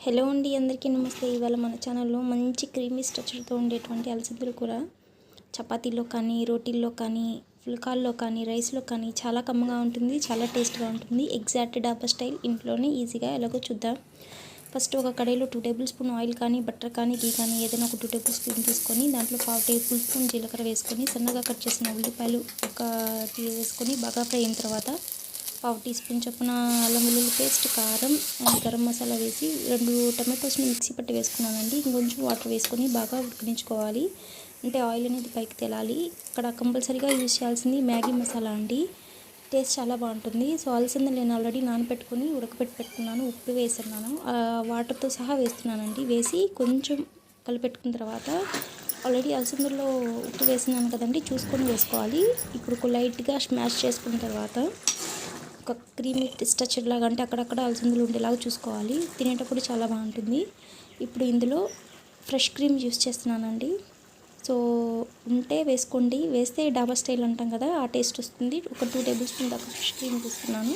Hello అండి అందరికీ నమస్తే. ఇవాళ మన ఛానల్లో మంచి క్రీమీ స్ట్రక్చర్తో ఉండేటువంటి అలసందలు కూర చపాతీలో కానీ రోటీల్లో కానీ ఫుల్కాల్లో కానీ రైస్లో కానీ చాలా కమ్మగా ఉంటుంది చాలా టేస్ట్గా ఉంటుంది. ఎగ్జాక్ట్ డాబా స్టైల్ ఇంట్లోనే ఈజీగా ఎలాగో చూద్దాం. ఫస్ట్ ఒక కడాయిలో టూ టేబుల్ స్పూన్ ఆయిల్ కానీ బటర్ కానీ గీ కానీ ఏదైనా ఒక టూ టేబుల్ స్పూన్ తీసుకొని దాంట్లో పావు టేబుల్ స్పూన్ జీలకర్ర వేసుకొని సన్నగా కట్ చేసిన ఉల్లిపాయలు ఒక టీ వేసుకొని బాగా ఫ్రై అయిన తర్వాత పావు టీ స్పూన్ చొప్పున అల్లం వెల్లుల్లి పేస్ట్ కారం గరం మసాలా వేసి రెండు టమాటోస్ని మిక్సీ పట్టి వేసుకున్నానండి. ఇంకొంచెం వాటర్ వేసుకొని బాగా ఉడికించుకోవాలి. అంటే ఆయిల్ అనేది పైకి తేలాలి. ఇక్కడ కంపల్సరీగా యూజ్ చేయాల్సింది మ్యాగీ మసాలా అండి. టేస్ట్ చాలా బాగుంటుంది. సో అలసందలు నేను ఆల్రెడీ నానబెట్టుకొని ఉడకబెట్టి పెట్టుకున్నాను. ఉప్పు వేస్తున్నాను. వాటర్తో సహా వేస్తున్నానండి. వేసి కొంచెం కలిపెట్టుకున్న తర్వాత ఆల్రెడీ అలసిందలో ఉప్పు వేసినాను కదండి. చూసుకొని వేసుకోవాలి. ఇప్పుడు లైట్గా స్మాష్ చేసుకున్న తర్వాత ఒక క్రీమీ టెక్స్చర్ లాగా అంటే అక్కడక్కడ అలసందలు ఉండేలాగా చూసుకోవాలి. తినేటప్పుడు చాలా బాగుంటుంది. ఇప్పుడు ఇందులో ఫ్రెష్ క్రీమ్ యూస్ చేస్తున్నానండి. సో ఉంటే వేసుకోండి. వేస్తే డాబా స్టైల్ అంటాం కదా ఆ టేస్ట్ వస్తుంది. ఒక టూ టేబుల్ స్పూన్ దాకా ఫ్రెష్ క్రీమ్ తీసుకున్నాను.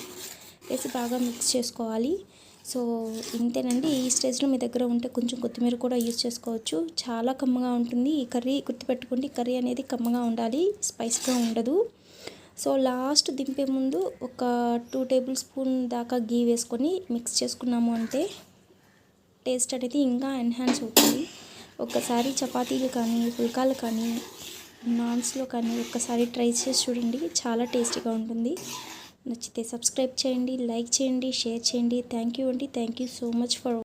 వేసి బాగా మిక్స్ చేసుకోవాలి. సో ఇంతేనండి. ఈ స్టేజ్లో మీ దగ్గర ఉంటే కొంచెం కొత్తిమీర కూడా యూజ్ చేసుకోవచ్చు. చాలా కమ్మగా ఉంటుంది. ఈ కర్రీ గుర్తుపెట్టుకోండి. కర్రీ అనేది కమ్మగా ఉండాలి. స్పైస్గా ఉండదు. సో లాస్ట్ దింపే ముందు ఒక టూ టేబుల్ స్పూన్ దాకా గీ వేసుకొని మిక్స్ చేసుకున్నాము అంటే టేస్ట్ అనేది ఇంకా ఎన్హాన్స్ అవుతుంది. ఒక్కసారి చపాతీలు కానీ పుల్కాలు కానీ నాన్స్లో కానీ ఒక్కసారి ట్రై చేసి చూడండి. చాలా టేస్టీగా ఉంటుంది. నచ్చితే సబ్స్క్రైబ్ చేయండి లైక్ చేయండి షేర్ చేయండి. థ్యాంక్ యూ అండి. Thank you so much for